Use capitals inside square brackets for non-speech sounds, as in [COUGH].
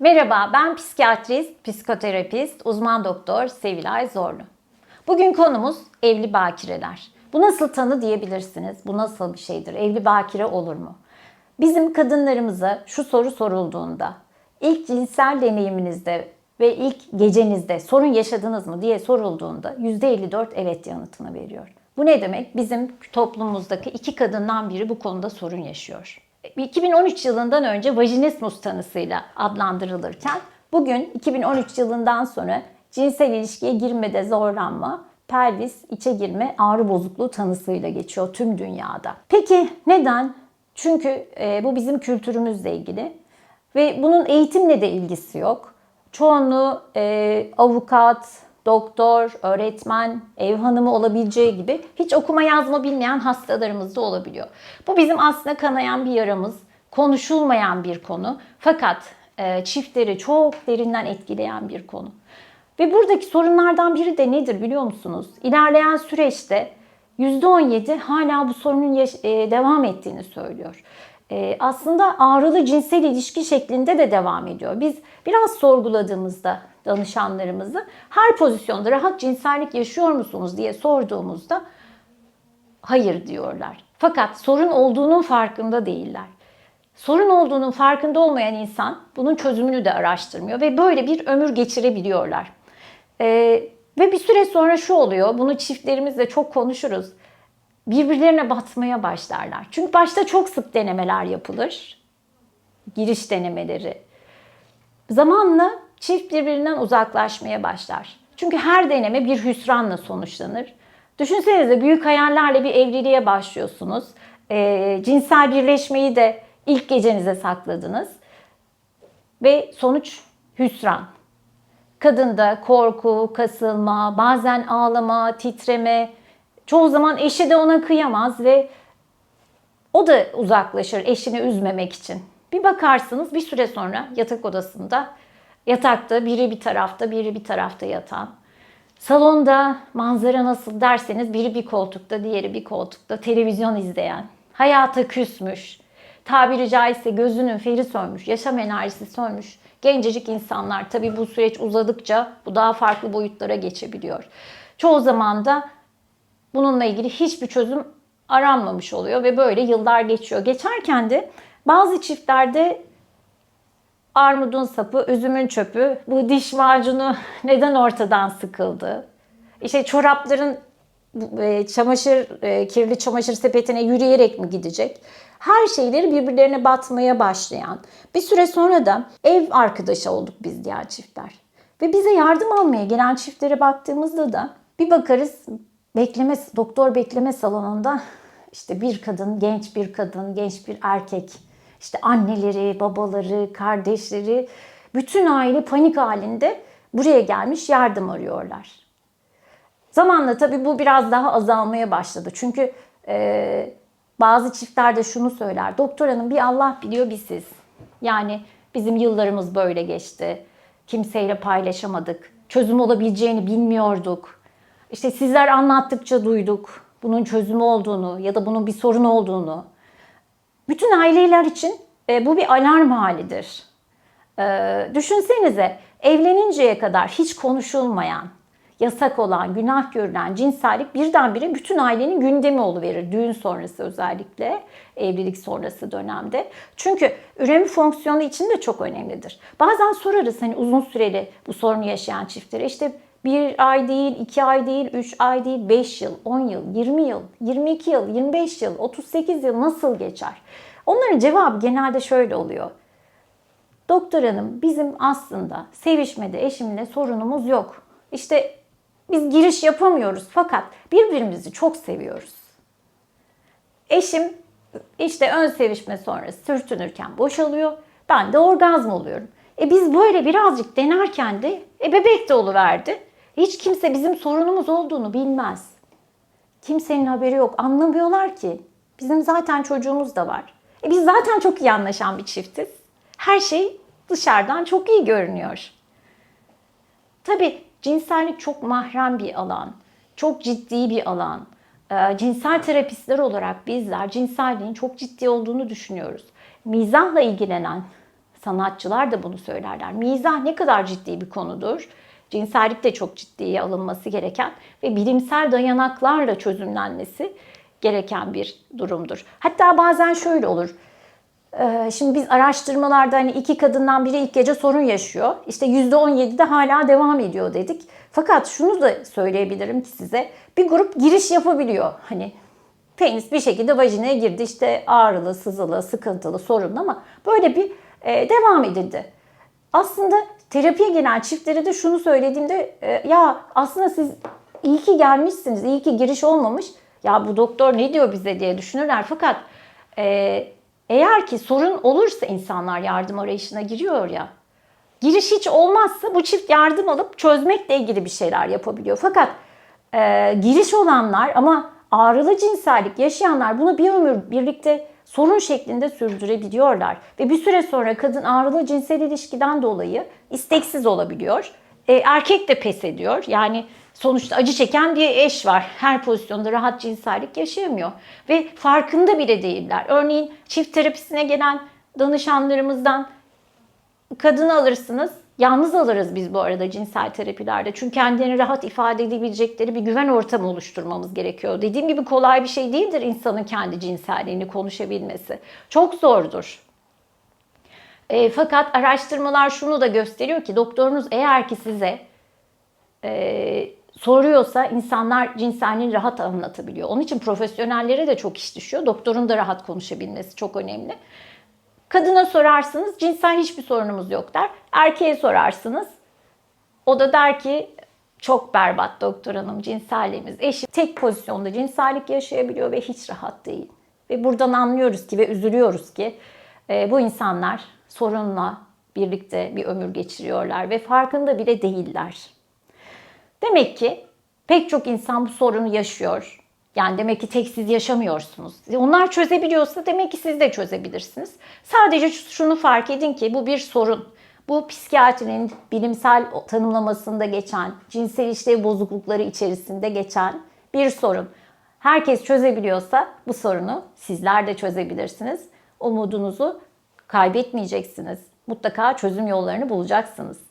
Merhaba, ben psikiyatrist, psikoterapist, uzman doktor Sevilay Zorlu. Bugün konumuz evli bakireler. Bu nasıl tanı diyebilirsiniz? Bu nasıl bir şeydir? Evli bakire olur mu? Bizim kadınlarımıza şu soru sorulduğunda, ilk cinsel deneyiminizde ve ilk gecenizde sorun yaşadınız mı diye sorulduğunda %54 evet yanıtını veriyor. Bu ne demek? Bizim toplumumuzdaki iki kadından biri bu konuda sorun yaşıyor. 2013 yılından önce vajinismus tanısıyla adlandırılırken bugün 2013 yılından sonra cinsel ilişkiye girmede zorlanma, pelvis içe girme ağrı bozukluğu tanısıyla geçiyor tüm dünyada. Peki neden? Çünkü e, bu bizim kültürümüzle ilgili ve bunun eğitimle de ilgisi yok. Çoğunluğu e, avukat, doktor, öğretmen, ev hanımı olabileceği gibi hiç okuma yazma bilmeyen hastalarımız da olabiliyor. Bu bizim aslında kanayan bir yaramız, konuşulmayan bir konu fakat e, çiftleri çok derinden etkileyen bir konu. Ve buradaki sorunlardan biri de nedir biliyor musunuz? İlerleyen süreçte %17 hala bu sorunun e, devam ettiğini söylüyor. E, aslında ağrılı cinsel ilişki şeklinde de devam ediyor. Biz biraz sorguladığımızda danışanlarımızı her pozisyonda rahat cinsellik yaşıyor musunuz diye sorduğumuzda hayır diyorlar. Fakat sorun olduğunun farkında değiller. Sorun olduğunun farkında olmayan insan bunun çözümünü de araştırmıyor ve böyle bir ömür geçirebiliyorlar. Ee, ve bir süre sonra şu oluyor, bunu çiftlerimizle çok konuşuruz. Birbirlerine batmaya başlarlar. Çünkü başta çok sık denemeler yapılır. Giriş denemeleri. Zamanla çift birbirinden uzaklaşmaya başlar. Çünkü her deneme bir hüsranla sonuçlanır. Düşünsenize büyük hayallerle bir evliliğe başlıyorsunuz. Ee, cinsel birleşmeyi de ilk gecenize sakladınız. Ve sonuç hüsran. Kadında korku, kasılma, bazen ağlama, titreme, çoğu zaman eşi de ona kıyamaz ve o da uzaklaşır eşini üzmemek için. Bir bakarsınız bir süre sonra yatak odasında, yatakta biri bir tarafta, biri bir tarafta yatan. Salonda manzara nasıl derseniz biri bir koltukta, diğeri bir koltukta televizyon izleyen, hayata küsmüş, tabiri caizse gözünün feri sönmüş, yaşam enerjisi sönmüş gencecik insanlar. Tabii bu süreç uzadıkça bu daha farklı boyutlara geçebiliyor. Çoğu zaman da bununla ilgili hiçbir çözüm aranmamış oluyor ve böyle yıllar geçiyor. Geçerken de bazı çiftlerde armudun sapı, üzümün çöpü, bu diş macunu [LAUGHS] neden ortadan sıkıldı? İşte çorapların e, çamaşır e, kirli çamaşır sepetine yürüyerek mi gidecek? Her şeyleri birbirlerine batmaya başlayan. Bir süre sonra da ev arkadaşı olduk biz diğer çiftler. Ve bize yardım almaya gelen çiftlere baktığımızda da bir bakarız bekleme doktor bekleme salonunda [LAUGHS] işte bir kadın, genç bir kadın, genç bir erkek, işte anneleri, babaları, kardeşleri, bütün aile panik halinde buraya gelmiş yardım arıyorlar. Zamanla tabii bu biraz daha azalmaya başladı. Çünkü e, bazı çiftler de şunu söyler. Doktor hanım bir Allah biliyor bir siz. Yani bizim yıllarımız böyle geçti. Kimseyle paylaşamadık. Çözüm olabileceğini bilmiyorduk. İşte sizler anlattıkça duyduk bunun çözümü olduğunu ya da bunun bir sorun olduğunu. Bütün aileler için e, bu bir alarm halidir. E, düşünsenize evleninceye kadar hiç konuşulmayan, yasak olan, günah görülen cinsellik birdenbire bütün ailenin gündemi oluverir. Düğün sonrası özellikle, evlilik sonrası dönemde. Çünkü üreme fonksiyonu için de çok önemlidir. Bazen sorarız hani uzun süreli bu sorunu yaşayan çiftlere işte bir ay değil, iki ay değil, üç ay değil, beş yıl, on yıl, yirmi yıl, yirmi iki yıl, yirmi beş yıl, otuz sekiz yıl nasıl geçer? Onların cevabı genelde şöyle oluyor. Doktor hanım bizim aslında sevişmede eşimle sorunumuz yok. İşte biz giriş yapamıyoruz fakat birbirimizi çok seviyoruz. Eşim işte ön sevişme sonrası sürtünürken boşalıyor. Ben de orgazm oluyorum. E biz böyle birazcık denerken de e bebek de oluverdi. Hiç kimse bizim sorunumuz olduğunu bilmez. Kimsenin haberi yok. Anlamıyorlar ki. Bizim zaten çocuğumuz da var. E biz zaten çok iyi anlaşan bir çiftiz. Her şey dışarıdan çok iyi görünüyor. Tabii cinsellik çok mahrem bir alan. Çok ciddi bir alan. Ee, cinsel terapistler olarak bizler cinselliğin çok ciddi olduğunu düşünüyoruz. Mizahla ilgilenen, sanatçılar da bunu söylerler. Mizah ne kadar ciddi bir konudur. Cinsellik de çok ciddiye alınması gereken ve bilimsel dayanaklarla çözümlenmesi gereken bir durumdur. Hatta bazen şöyle olur. Ee, Şimdi biz araştırmalarda hani iki kadından biri ilk gece sorun yaşıyor. İşte %17'de hala devam ediyor dedik. Fakat şunu da söyleyebilirim ki size. Bir grup giriş yapabiliyor. Hani penis bir şekilde vajinaya girdi. işte ağrılı, sızılı, sıkıntılı, sorunlu ama böyle bir e, devam edildi. Aslında terapiye gelen çiftlere de şunu söylediğimde e, ya aslında siz iyi ki gelmişsiniz, iyi ki giriş olmamış. Ya bu doktor ne diyor bize diye düşünürler. Fakat e, eğer ki sorun olursa insanlar yardım arayışına giriyor ya. Giriş hiç olmazsa bu çift yardım alıp çözmekle ilgili bir şeyler yapabiliyor. Fakat e, giriş olanlar ama ağrılı cinsellik yaşayanlar bunu bir ömür birlikte sorun şeklinde sürdürebiliyorlar. Ve bir süre sonra kadın ağrılı cinsel ilişkiden dolayı isteksiz olabiliyor. E, erkek de pes ediyor. Yani sonuçta acı çeken bir eş var. Her pozisyonda rahat cinsellik yaşayamıyor. Ve farkında bile değiller. Örneğin çift terapisine gelen danışanlarımızdan kadını alırsınız. Yalnız alırız biz bu arada cinsel terapilerde. Çünkü kendilerini rahat ifade edebilecekleri bir güven ortamı oluşturmamız gerekiyor. Dediğim gibi kolay bir şey değildir insanın kendi cinselliğini konuşabilmesi. Çok zordur. E, fakat araştırmalar şunu da gösteriyor ki doktorunuz eğer ki size e, soruyorsa insanlar cinselliğini rahat anlatabiliyor. Onun için profesyonellere de çok iş düşüyor. Doktorun da rahat konuşabilmesi çok önemli. Kadına sorarsınız cinsel hiçbir sorunumuz yok der. Erkeğe sorarsınız o da der ki çok berbat doktor hanım cinselliğimiz. Eşi tek pozisyonda cinsellik yaşayabiliyor ve hiç rahat değil. Ve buradan anlıyoruz ki ve üzülüyoruz ki e, bu insanlar sorunla birlikte bir ömür geçiriyorlar ve farkında bile değiller. Demek ki pek çok insan bu sorunu yaşıyor. Yani demek ki tek siz yaşamıyorsunuz. Onlar çözebiliyorsa demek ki siz de çözebilirsiniz. Sadece şunu fark edin ki bu bir sorun. Bu psikiyatrinin bilimsel tanımlamasında geçen, cinsel işlev bozuklukları içerisinde geçen bir sorun. Herkes çözebiliyorsa bu sorunu sizler de çözebilirsiniz. Umudunuzu kaybetmeyeceksiniz. Mutlaka çözüm yollarını bulacaksınız.